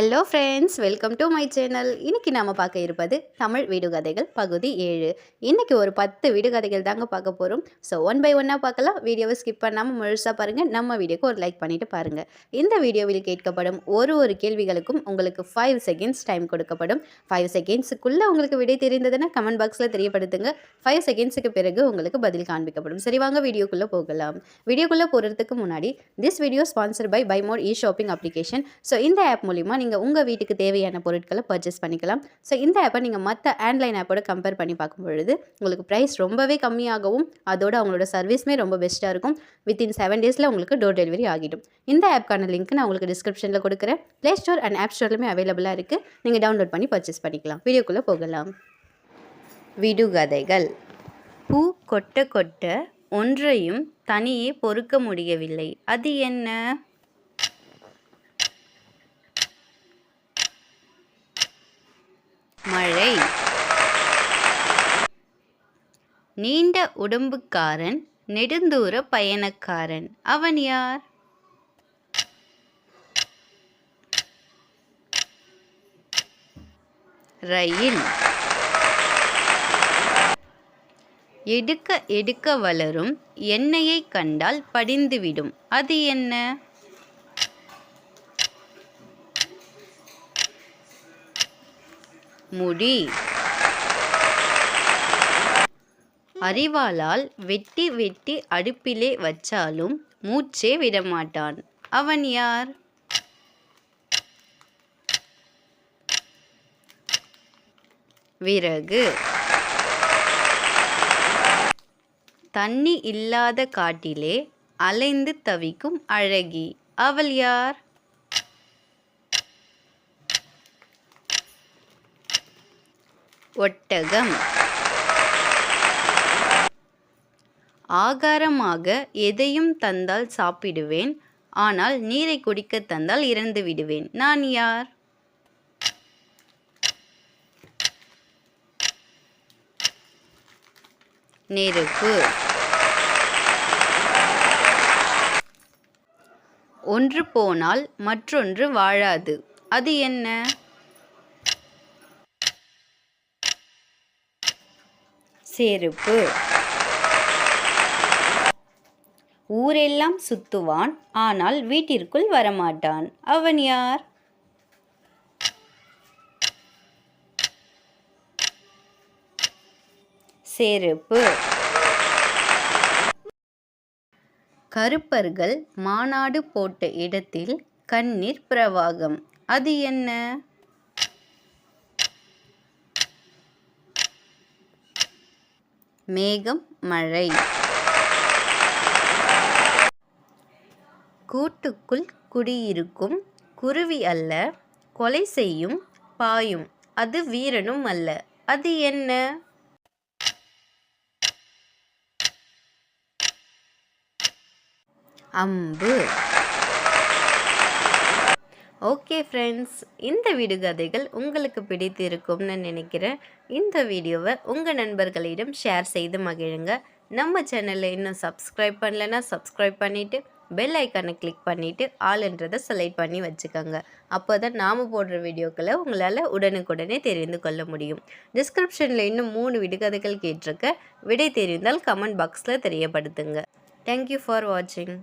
Hello friends welcome to my channel இன்றைக்கி நாம் பார்க்க இருப்பது தமிழ் வீடுகதைகள் பகுதி ஏழு. இன்றைக்கி ஒரு பத்து வீடுகதைகள் தாங்க பார்க்க போகிறோம் ஸோ ஒன் பை ஒன்னாக பார்க்கலாம். வீடியோவை ஸ்கிப் பண்ணாமல் முழுசாக பாருங்கள் நம்ம வீடியோக்கு ஒரு லைக் பண்ணிவிட்டு பாருங்கள் இந்த வீடியோவில் கேட்கப்படும் ஒரு ஒரு கேள்விகளுக்கும் உங்களுக்கு ஃபைவ் செகண்ட்ஸ் டைம் கொடுக்கப்படும். ஃபைவ் செகண்ட்ஸுக்குள்ளே உங்களுக்கு விடை தெரிந்ததுன்னா கமெண்ட் பாக்ஸில் தெரியப்படுத்துங்க. ஃபைவ் செகண்ட்ஸுக்கு பிறகு உங்களுக்கு பதில் காண்பிக்கப்படும். சரி வாங்க வீடியோக்குள்ளே போகலாம். வீடியோக்குள்ளே போகிறதுக்கு முன்னாடி this video sponsor by by more e shopping application so இந்த ஆப் மூலிமா நீங்கள் நீங்கள் உங்கள் வீட்டுக்கு தேவையான பொருட்களை பர்ச்சேஸ் பண்ணிக்கலாம். ஸோ இந்த ஆப்பை நீங்கள் மற்ற ஆன்லைன் ஆப்போட கம்பேர் பண்ணி பார்க்கும் பொழுது உங்களுக்கு ப்ரைஸ் ரொம்பவே கம்மியாகவும் அதோட அவங்களோட சர்வீஸுமே ரொம்ப பெஸ்ட்டாக இருக்கும். வித்தின் செவன் டேஸில் உங்களுக்கு டோர் டெலிவரி ஆகிடும். இந்த ஆப்க்கான லிங்க் நான் உங்களுக்கு டிஸ்கிரிப்ஷனில் கொடுக்குறேன். ப்ளே ஸ்டோர் அண்ட் ஆப் ஸ்டோர்லையுமே அவைலபிளாக இருக்குது நீங்கள் டவுன்லோட் பண்ணி பர்ச்சேஸ் பண்ணிக்கலாம். வீடியோக்குள்ளே போகலாம். விடுகதைகள். பூ கொட்ட கொட்ட ஒன்றையும் தனியே பொறுக்க முடியவில்லை. அது என்ன? மழை. நீண்ட உடம்புக்காரன் நெடுந்தூர பயணக்காரன். அவன் யார்? ரயில். எடுக்க எடுக்க வளரும் எண்ணெயை கண்டால் படிந்துவிடும். அது என்ன? முடி. அறிவாளால் வெட்டி வெட்டி அடுப்பிலே வச்சாலும் மூச்சே விடமாட்டான். அவன் யார்? விறகு. தண்ணி இல்லாத காட்டிலே அலைந்து தவிக்கும் அழகி. அவள் யார்? ஒட்டகம். ஆகாரமாக எதையும் தந்தால் சாப்பிடுவேன் ஆனால் நீரை குடிக்க தந்தால் இறந்து விடுவேன். நான் யார்? நெருப்பு. ஒன்று போனால் மற்றொன்று வாழாது. அது என்ன? செருப்பு. ஊரெல்லாம் சுத்துவான் ஆனால் வீட்டிற்குள் வரமாட்டான். அவன் யார்? செருப்பு. கருப்பர்கள் மாநாடு போட்ட இடத்தில் கண்ணீர் பிரவாகம். அது என்ன? மேகம் மழை. கூட்டுக்குள் குடியிருக்கும் குருவி அல்ல கொலை செய்யும் பாயும். அது வீரனும் அல்ல. அது என்ன? அம்பு. ஓகே ஃப்ரெண்ட்ஸ் இந்த விடுகதைகள் உங்களுக்கு பிடித்திருக்கும்னு நினைக்கிறேன். இந்த வீடியோவை உங்கள் நண்பர்களிடம் ஷேர் செய்து மகிழுங்க. நம்ம சேனலில் இன்னும் சப்ஸ்கிரைப் பண்ணலைன்னா சப்ஸ்கிரைப் பண்ணிவிட்டு பெல் ஐக்கானை கிளிக் பண்ணிவிட்டு ஆளுன்றதை செலக்ட் பண்ணி வச்சுக்கோங்க. அப்போ தான் நாம் போடுற வீடியோக்களை உங்களால் உடனுக்குடனே தெரிந்து கொள்ள முடியும். டிஸ்கிரிப்ஷனில் இன்னும் மூணு விடுகதைகள் கேட்டிருக்க விடை தெரிந்தால் கமெண்ட் பாக்ஸில் தெரியப்படுத்துங்க. தேங்க்யூ ஃபார் வாட்சிங்